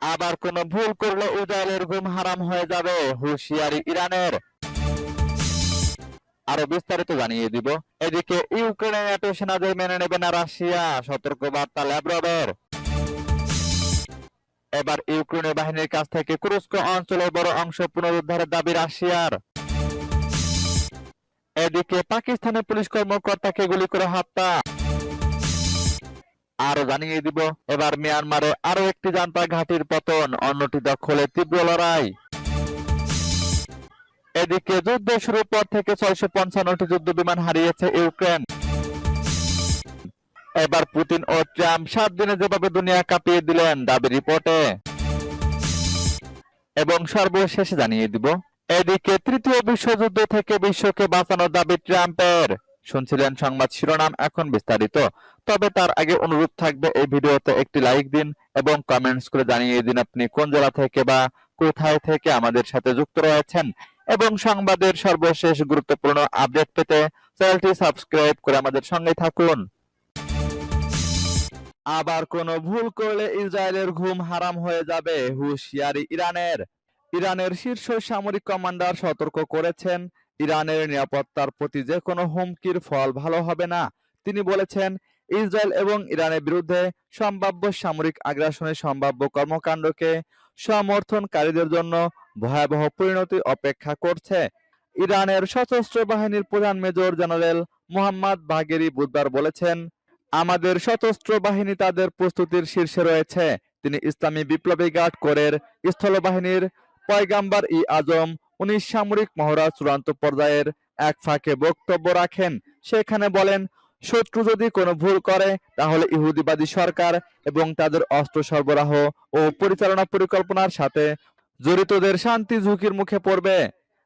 আবার কোনো ভুল করলে ইসরায়েলের ঘুম হারাম হয়ে যাবে, হুঁশিয়ারি ইরানের। আরও বিস্তারিত জানিয়ে দিব। এদিকে ইউক্রেনের ন্যাটো সেনাদের মেনে নেবে না রাশিয়া সতর্ক বার্তা ল্যাব্রডের। এবার ইউক্রেনের বাহিনীর কাছ থেকে কুরস্ক অঞ্চলের বড় অংশ পুনরুদ্ধারের দাবি রাশিয়ার। এদিকে পাকিস্তানের পুলিশ কর্মকর্তাকে গুলি করে হত্যা। আরও জানিয়ে দিব, এবার মিয়ানমারে আরও একটি জান্তা ঘাটির পতন, অন্যটি দখলে তীব্র লড়াই। এদিকে যুদ্ধ শুরুর পর থেকে ছয়শো পঞ্চান্নটি যুদ্ধ বিমান হারিয়েছে ইউক্রেন। এবার পুতিন ও ট্রাম্প সাত দিনে যেভাবে দুনিয়া কাঁপিয়ে দিলেন দাবি রিপোর্টে। এবং সর্বশেষে জানিয়ে দিব, এদিকে তৃতীয় বিশ্বযুদ্ধ থেকে বিশ্বকে বাঁচানোর দাবি ট্রাম্পের। শুনছিলেন সংবাদ শিরোনাম এখন বিস্তারিত। তবে তার আগে অনুরোধ থাকবে, এই ভিডিওতে একটি লাইক দিন এবং কমেন্টস করে জানিয়ে দিন আপনি কোন জেলা থেকে বা কোথায় থেকে আমাদের সাথে যুক্ত রয়েছেন। এবং সংবাদের সর্বশেষ গুরুত্বপূর্ণ আপডেট পেতে চ্যানেলটি সাবস্ক্রাইব করে আমাদের সঙ্গে থাকুন। আবার কোনো ভুল করলে ইসরায়েলের ঘুম হারাম হয়ে যাবে, হুঁশিয়ারি ইরানের। ইরানের শীর্ষ সামরিক কমান্ডার সতর্ক করেছেন ইরানের নিরাপত্তার প্রতি যে কোনো হুমকির ফল ভালো হবে না। তিনি বলেছেন, ইসরায়েল এবং ইরানের বিরুদ্ধে সম্ভাব্য সামরিক আগ্রাসনের সম্ভাব্য কর্মকাণ্ডকে সমর্থনকারীদের জন্য ভয়াবহ পরিণতি অপেক্ষা করছে। ইরানের সশস্ত্র বাহিনীর প্রধান মেজর জেনারেল মোহাম্মদ বাগেরি বুধবার বলেছেন, আমাদের সশস্ত্র বাহিনী তাদের প্রস্তুতির শীর্ষে রয়েছে। তিনি ইসলামী বিপ্লবী গার্ড কোরের স্থলবাহিনীর পয়গাম্বার ই আজম উনিশ সামরিক মহড়া চূড়ান্ত পর্যায়ের এক ফাঁকে বক্তব্য রাখেন। সেখানে বলেন, শত্রু যদি কোনো ভুল করে, তাহলে ইহুদিবাদী সরকার এবং তাদের অস্ত্র সরবরাহ ও পরিচালনা পরিকল্পনার সাথে জড়িতদের শান্তি ঝুঁকির মুখে পড়বে।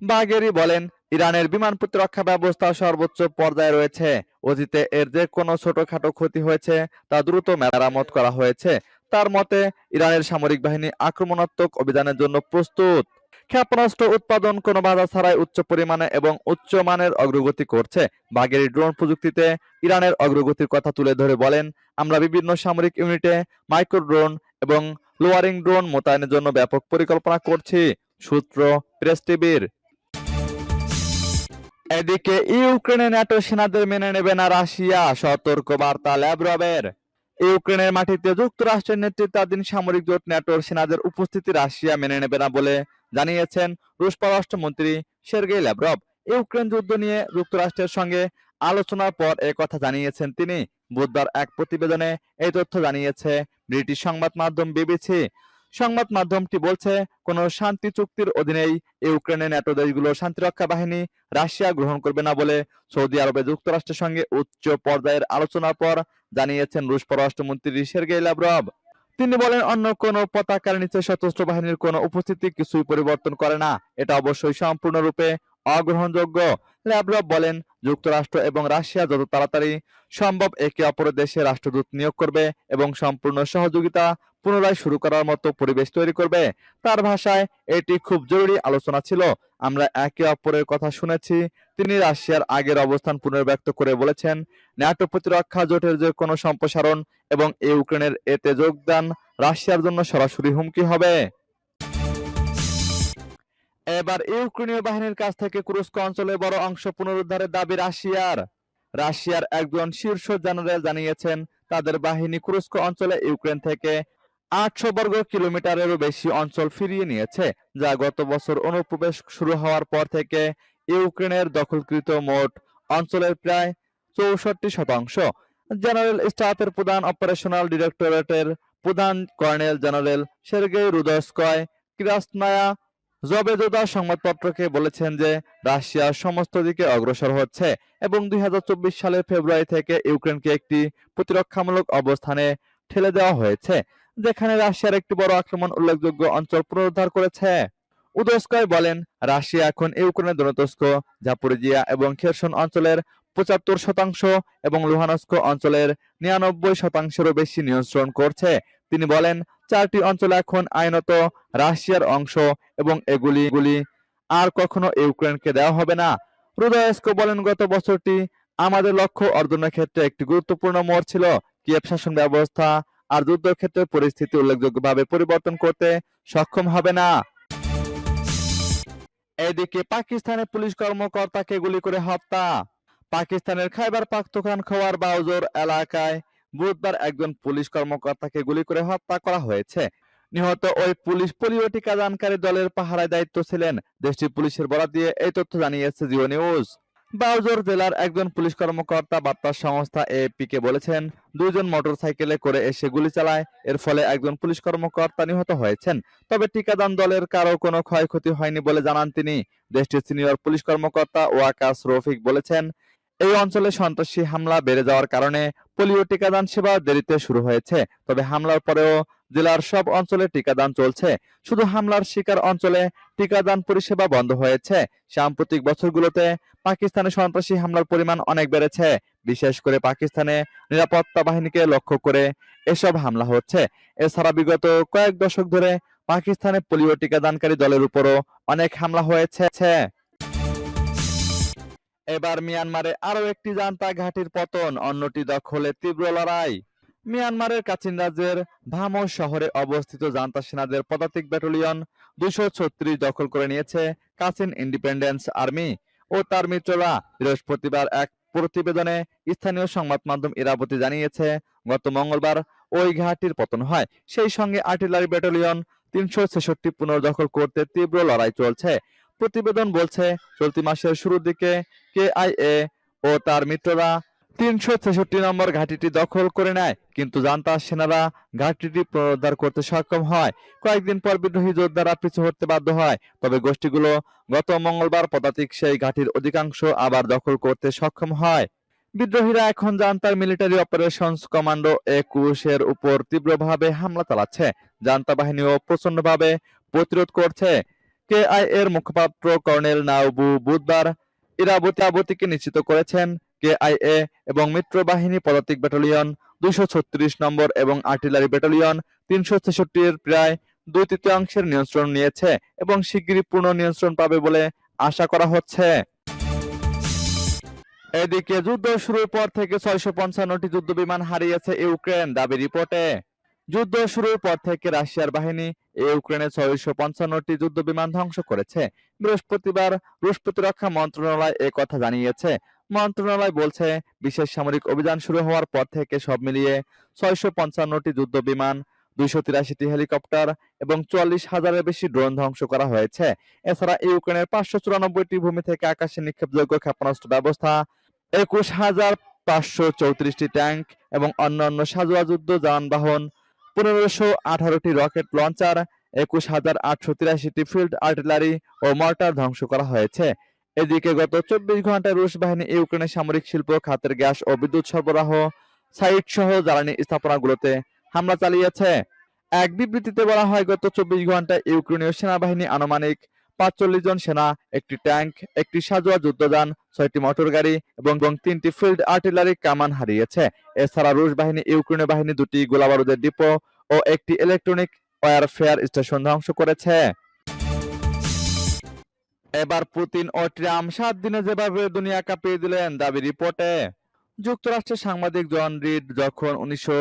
বাগেরি বলেন, ইরানের বিমান প্রতিরক্ষা ব্যবস্থা সর্বোচ্চ পর্যায়ে রয়েছে। অতীতে এর যে কোনো ছোটখাটো ক্ষতি হয়েছে, তা দ্রুত মেরামত করা হয়েছে। তার মতে, ইরানের সামরিক বাহিনী আক্রমণাত্মক অভিযানের জন্য প্রস্তুত। ক্ষেপণাস্ত্র উৎপাদন কোনো বাধা ছাড়াই উচ্চ পরিমাণে এবং উচ্চ মানের অগ্রগতি করছে। বাগেরি ড্রোন প্রযুক্তিতে ইরানের অগ্রগতির কথা তুলে ধরে বলেন, আমরা বিভিন্ন সামরিক ইউনিটে মাইক্রো ড্রোন এবং লোয়ারিং ড্রোন মোতায়েনের জন্য ব্যাপক পরিকল্পনা করছি, সূত্র প্রেস টিভির। এদিকে ইউক্রেনে ন্যাটো সেনাদের মেনে নেবে না রাশিয়া সতর্ক বার্তা ল্যাব্রবের। ইউক্রেনের মাটিতে যুক্তরাষ্ট্রের নেতৃত্বাধীন সামরিক জোট ন্যাটোর সেনাদের উপস্থিতি রাশিয়া মেনে নেবে না বলে জানিয়েছেন রুশ পররাষ্ট্রমন্ত্রী সের্গেই ল্যাব্রভ ইউক্রেন যুদ্ধ নিয়ে যুক্তরাষ্ট্রের সঙ্গে আলোচনার পর এ কথা জানিয়েছেন তিনি। বুধবার এক প্রতিবেদনে এই তথ্য জানিয়েছে ব্রিটিশ সংবাদ মাধ্যম বিবিসি। সংবাদ মাধ্যমটি বলছে, কোনো শান্তি চুক্তির অধীনেই ইউক্রেনের ন্যাটো দেশগুলোর শান্তিরক্ষা বাহিনী রাশিয়া গ্রহণ করবে না বলে সৌদি আরবে যুক্তরাষ্ট্রের সঙ্গে উচ্চ পর্যায়ের আলোচনার পর জানিয়েছেন রুশ পররাষ্ট্রমন্ত্রী সের্গেই লাভরভ তিনি বলেন, অন্য কোনো পতাকার নিচে সশস্ত্র বাহিনীর কোনো উপস্থিতি কিছুই পরিবর্তন করে না। এটা অবশ্যই সম্পূর্ণরূপে অগ্রহণযোগ্য। ল্যাভরভ বলেন, যুক্তরাষ্ট্র এবং রাশিয়া যত তাড়াতাড়ি সম্ভব একে অপরের দেশে রাষ্ট্রদূত নিয়োগ করবে এবং সম্পূর্ণ সহযোগিতা পুনরায় শুরু করার মতো পরিবেশ তৈরি করবে। তার ভাষায়, এটি খুব জরুরি আলোচনা ছিল আমরা একে অপরের কথা শুনেছি। তিনি রাশিয়ার আগের অবস্থান পুনর্ব্যক্ত করে বলেছেন, ন্যাটো প্রতিরক্ষা জোটের যে কোনো সম্প্রসারণ এবং ইউক্রেনের এতে যোগদান রাশিয়ার জন্য সরাসরি হুমকি হবে। এবার ইউক্রেনীয় বাহিনীর কাছ থেকে কুরস্ক অঞ্চলের বড় অংশ পুনরুদ্ধারের দাবি রাশিয়ার। রাশিয়ার একজন শীর্ষ জেনারেল জানিয়েছেন, তাদের বাহিনী কুরস্ক অঞ্চলে ইউক্রেন থেকে আটশো বর্গ কিলোমিটারেরও বেশি অঞ্চল ফিরিয়ে নিয়েছে, যা গত বছর অনুপ্রবেশ শুরু হওয়ার পর থেকে ইউক্রেনের দখলকৃত মোট অঞ্চলের প্রায় চৌষট্টি শতাংশ। জেনারেল স্টাফের প্রধান অপারেশনাল ডিরেক্টরেটের প্রধান colonel general Sergei Rudskoy Krasnaya Zvezda সংবাদপত্রকে বলেছেন যে রাশিয়া সমস্ত দিকে অগ্রসর হচ্ছে এবং দুই হাজার চব্বিশ সালের ফেব্রুয়ারি থেকে ইউক্রেনকে একটি প্রতিরক্ষামূলক অবস্থানে ঠেলে দেওয়া হয়েছে। যেখানে রাশিয়ার একটি বড় আক্রমণ উল্লেখযোগ্য অঞ্চল পুনরুদ্ধার করেছে। উদস্কয় বলেন, রাশিয়া এখন ইউক্রেনের দনতস্ক জাপোরিজিয়া এবং খেরসন অঞ্চলের পঁচাত্তর শতাংশ এবং লুহানস্ক অঞ্চলের নিরানব্বই শতাংশেরও বেশি নিয়ন্ত্রণ করছে। তিনি বলেন, চারটি অঞ্চল এখন আইনত রাশিয়ার অংশ এবং এগুলি গুলি আর কখনো ইউক্রেনকে দেওয়া হবে না। রুদয়েস্কো বলেন, গত বছরটি আমাদের লক্ষ্য অর্জনের ক্ষেত্রে একটি গুরুত্বপূর্ণ মোড় ছিল। কিয়েভ শাসন ব্যবস্থা আর যুদ্ধক্ষেত্রের পরিস্থিতি উল্লেখযোগ্যভাবে পরিবর্তন করতে সক্ষম হবে না। এদিকে পাকিস্তানের পুলিশ কর্মকর্তাকে গুলি করে হত্যা। পাকিস্তানের খাইবার পাখতুনখোয়ার বাউজোর এলাকায় বুধবার একজন পুলিশ কর্মকর্তাকে গুলি করে হত্যা করা হয়েছে। নিহত ওই পুলিশ পোলিও টিকাদানকারী দলের পাহারায় দায়িত্ব ছিলেন। দেশটির পুলিশের বরাত দিয়ে এই তথ্য জানিয়েছে জিও নিউজ। বাউজোর জেলার একজন পুলিশ কর্মকর্তা বার্তা সংস্থা এএপি কে বলেছেন, দুইজন মোটরসাইকেলে করে এসে গুলি চালায়, এর ফলে একজন পুলিশ কর্মকর্তা নিহত হয়েছেন। তবে টিকাদান দলের কারও কোনো ক্ষয়ক্ষতি হয়নি বলে জানান তিনি। দেশটির সিনিয়র পুলিশ কর্মকর্তা ওয়াকাস রফিক বলেছেন, এই অঞ্চলে সন্ত্রাসী হামলা বেড়ে যাওয়ার কারণে পোলিও টিকাদান সেবা দেরিতে শুরু হয়েছে। তবে হামলার পরেও জেলার সব অঞ্চলে টিকাদান চলছে। শুধু হামলার শিকার অঞ্চলে টিকাদান পরিষেবা বন্ধ হয়েছে। সাম্প্রতিক বছরগুলোতে পাকিস্তানে সন্ত্রাসী হামলার পরিমাণ অনেক বেড়েছে। বিশেষ করে পাকিস্তানে নিরাপত্তা বাহিনীকে লক্ষ্য করে এসব হামলা হচ্ছে। এছাড়া বিগত কয়েক দশক ধরে পাকিস্তানে পোলিও টিকাদানকারী দলের উপরও অনেক হামলা হয়েছে। এবার মিয়ানমারে আরও একটি জান্তা ঘাটির পতন। অন্যটি দখলে তীব্র লড়াই। মিয়ানমারের কাচিন রাজ্যের ভামো শহরে অবস্থিত জান্তা সেনাদের পদাতিক ব্যাটালিয়ন দুশো ছত্রিশ দখল করে নিয়েছে কাচিন ইন্ডিপেন্ডেন্স আর্মি ও তার মিত্ররা। বৃহস্পতিবার এক প্রতিবেদনে স্থানীয় সংবাদ মাধ্যম ইরাবতী জানিয়েছে, গত মঙ্গলবার ওই ঘাটির পতন হয়। সেই সঙ্গে আর্টিলারি ব্যাটালিয়ন তিনশো ছেষট্টি পুনর্দখল করতে তীব্র লড়াই চলছে। প্রতিবেদন বলছে, চলতি মাসের শুরুর দিকে কেআইএ ও তার মিত্ররা তিনশো ছেষট্টি নম্বর ঘাঁটিটি দখল করে নেয়, কিন্তু জান্তা সেনারা ঘাঁটিটি পুনরুদ্ধার করতে সক্ষম হয়। কয়েকদিন পর বিদ্রোহী যোদ্ধারা পিছু হটতে বাধ্য হয়, তবে গোষ্ঠীগুলো গত মঙ্গলবার পদাতিক সেই ঘাঁটির অধিকাংশ আবার দখল করতে সক্ষম হয়। বিদ্রোহীরা এখন জান্তার মিলিটারি অপারেশনস কমান্ডো একুশ এর উপর তীব্রভাবে হামলা চালাচ্ছে। জান্তা বাহিনীও প্রচন্ডভাবে প্রতিরোধ করছে। কেআই এর মুখপাত্র কর্নেল নাউবু বুধবার ইরাবতী আবতীকে নিশ্চিত করেছেন কেআইএ এবং মিত্র বাহিনী পদাতিক ব্যাটালিয়ন দুইশো ছত্রিশ নম্বর এবং আর্টিলারি ব্যাটালিয়ন তিনশো ছেষট্টি এর প্রায় দুই তৃতীয়াংশের নিয়ন্ত্রণ নিয়েছে এবং শিগগিরই পূর্ণ নিয়ন্ত্রণ পাবে বলে আশা করা হচ্ছে। এদিকে যুদ্ধ শুরুর পর থেকে ছয়শো পঞ্চান্নটি যুদ্ধ বিমান হারিয়েছে ইউক্রেন, দাবি রিপোর্টে। যুদ্ধ শুরুর পর থেকে রাশিয়ার বাহিনী ইউক্রেনে ছয়শো পঞ্চান্নটি যুদ্ধ বিমান ধ্বংস করেছে। বৃহস্পতিবার রুশ প্রতিরক্ষা মন্ত্রণালয় এ কথা জানিয়েছে। মন্ত্রণালয় বলছে, বিশেষ সামরিক অভিযান শুরু হওয়ার পর থেকে সব মিলিয়ে ছয়শো পঞ্চান্নটি যুদ্ধ বিমান দুইশো তিরাশিটি হেলিকপ্টার এবং চুয়াল্লিশ হাজারের বেশি ড্রোন ধ্বংস করা হয়েছে। এছাড়া ইউক্রেনের পাঁচশো চুরানব্বইটি ভূমি থেকে আকাশে নিক্ষেপযোগ্য ক্ষেপণাস্ত্র ব্যবস্থা, একুশ হাজার পাঁচশো চৌত্রিশটি ট্যাঙ্ক এবং অন্যান্য সাজোয়া যুদ্ধ, যানবাহন, পনেরোশো আঠারোটি রকেট লঞ্চার, একুশ হাজার আটশো তিরাশিটি ফিল্ড আর্টিলারি ও মর্টার ধ্বংস করা হয়েছে। এদিকে গত চব্বিশ ঘন্টায় রুশ বাহিনী ইউক্রেনের সামরিক শিল্প, খাতের গ্যাস ও বিদ্যুৎ সরবরাহ সাইট সহ জ্বালানি স্থাপনাগুলোতে হামলা চালিয়েছে। এক বিবৃতিতে বলা হয়, গত চব্বিশ ঘন্টায় ইউক্রেনীয় সেনাবাহিনী আনুমানিক পাঁচচল্লিশ জন সেনা, একটি ট্যাঙ্ক একটি সাজোয়া যুদ্ধযান, ছয়টি মোটর গাড়ি এবং তিনটি ফিল্ড আর্টিলারি কামান হারিয়েছে। এছাড়া রুশ বাহিনী, ইউক্রেনীয় বাহিনী দুটি গোলাবারুদের ডিপো ও একটি ইলেকট্রনিক ওয়ারফেয়ার স্টেশন ধ্বংস করেছে। এবার পুতিন ও ট্রাম্প সাত দিনে যেভাবে দুনিয়া কাঁপিয়ে দিলেন দাবি রিপোর্টে। যুক্তরাষ্ট্রের সাংবাদিক জন রিড যখন উনিশশো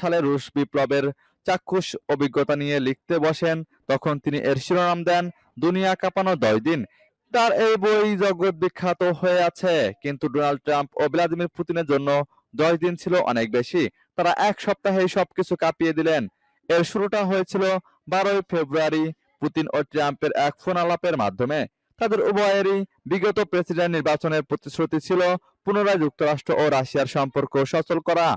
সালে রুশ বিপ্লবের চাক্ষুষ অভিজ্ঞতা নিয়ে লিখতে বসেন, তখন তিনি এর শিরোনাম দেন, দুনিয়া কাঁপানো দশ দিন। তার এই বই জগৎ বিখ্যাত হয়ে আছে, কিন্তু ডোনাল্ড ট্রাম্প ও ভ্লাদিমির পুতিনের জন্য দশ দিন ছিল অনেক বেশি। তারা এক সপ্তাহে সবকিছু কাঁপিয়ে দিলেন। এর শুরুটা হয়েছিল বারোই ফেব্রুয়ারি পুতিন ও ট্রাম্পের এক ফোন আলাপের মাধ্যমে। তাদের উভয়েরই বিগত প্রেসিডেন্ট নির্বাচনের প্রতিশ্রুতি ছিল পুনরায় যুক্তরাষ্ট্র ও রাশিয়ার সম্পর্ক সচল করা।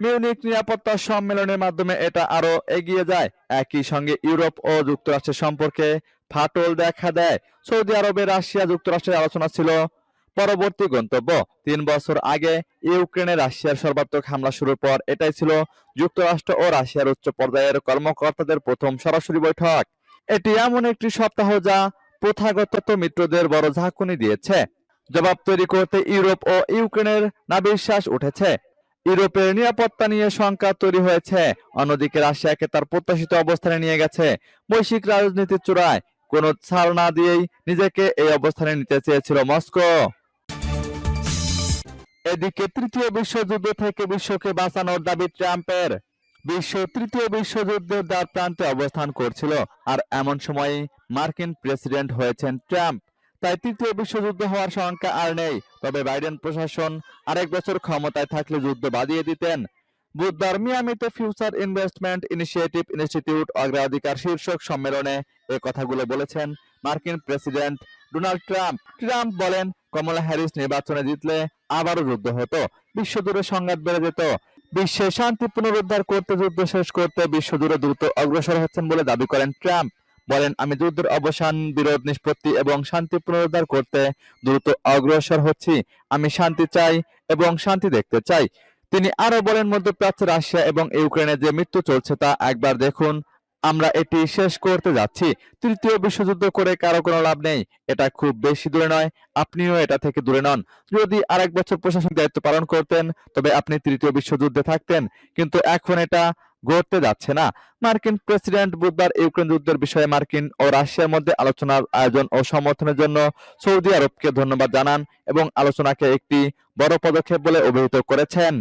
মিউনিক নিরাপত্তা সম্মেলনের মাধ্যমে এটা আরও এগিয়ে যায়। একই সঙ্গে ইউরোপ ও যুক্তরাষ্ট্রের সম্পর্কে ফাটল দেখা দেয়। সৌদি আরবে রাশিয়া যুক্তরাষ্ট্রের আলোচনা ছিল পরবর্তী গন্তব্য। তিন বছর আগে ইউক্রেনে রাশিয়ার সর্বাত্মক হামলা শুরুর পর এটাই ছিল যুক্তরাষ্ট্র ও রাশিয়ার উচ্চ পর্যায়ের কর্মকর্তাদের প্রথম সরাসরি বৈঠক। এটি এমন একটি সপ্তাহ যা প্রথাগত মিত্রদের বড় ঝাঁকুনি দিয়েছে। জবাব তৈরি করতে ইউরোপ ও ইউক্রেনের নাবিশ্বাস উঠেছে। ইউরোপের নিরাপত্তা নিয়ে শঙ্কা তৈরি হয়েছে। অন্যদিকে রাশিয়াকে তার প্রত্যাশিত অবস্থানে নিয়ে গেছে। বৈশ্বিক রাজনীতির চূড়ায় কোনো ছাড় না দিয়েই নিজেকে এই অবস্থানে নিতে চেয়েছিল মস্কো। এদিকে তৃতীয় বিশ্বযুদ্ধ থেকে বিশ্বকে বাঁচানোর দাবি ট্রাম্পের। বিশ্ব তৃতীয় বিশ্বযুদ্ধের দ্বার প্রান্তে অবস্থান করছিল আর এমন সময়ে মার্কিন প্রেসিডেন্ট হয়েছেন ট্রাম্প। তাই তৃতীয় বিশ্বযুদ্ধ হওয়ার শঙ্কা আর নেই, তবে বাইডেন প্রশাসন আরেক বছর ক্ষমতায় থাকলে যুদ্ধ বাদিয়ে দিতেন। বুধবার মিয়ামিতে ফিউচার ইনভেস্টমেন্ট ইনিশিয়েটিভ ইনস্টিটিউট অগ্রাধিকার শীর্ষক সম্মেলনে এ কথাগুলো বলেছেন মার্কিন প্রেসিডেন্ট ডোনাল্ড ট্রাম্প। ট্রাম্প বলেন, কমলা হ্যারিস নির্বাচনে জিতলে আবারও যুদ্ধ হতো, বিশ্বজুড়ে সংঘাত বেড়ে যেত বিশ্বে শান্তি পুনরুদ্ধার করতে, যুদ্ধ শেষ করতে বিশ্ব জুড়ে দ্রুত অগ্রসর হচ্ছেন বলে দাবি করেন ট্রাম্প। বলেন, আমি যুদ্ধের অবসান, বিরোধ, নিষ্পত্তি এবং শান্তি পুনরুদ্ধার করতে দ্রুত অগ্রসর হচ্ছি। আমি শান্তি চাই এবং শান্তি দেখতে চাই। তিনি আরও বলেন, মধ্যপ্রাচ্যে, রাশিয়া এবং ইউক্রেনে যে মৃত্যু চলছে তা একবার দেখুন। আমরা এটি শেষ করতে যাচ্ছি। তৃতীয় বিশ্বযুদ্ধ করে কারও কোনো লাভ নেই। এটা খুব বেশি দূরে নয়। আপনিও এটা থেকে দূরে নন। যদি আরেক বছর প্রশাসনিক দায়িত্ব পালন করতেন, তবে আপনি তৃতীয় বিশ্বযুদ্ধে থাকতেন। কিন্তু এখন এটা ঘটতে যাচ্ছে না। মার্কিন প্রেসিডেন্ট বুধবার ইউক্রেন যুদ্ধের বিষয়ে মার্কিন ও রাশিয়ার মধ্যে আলোচনার আয়োজন ও সমর্থনের জন্য সৌদি আরবকে ধন্যবাদ জানান এবং আলোচনাকে একটি বড় পদক্ষেপ বলে অভিহিত করেছেন।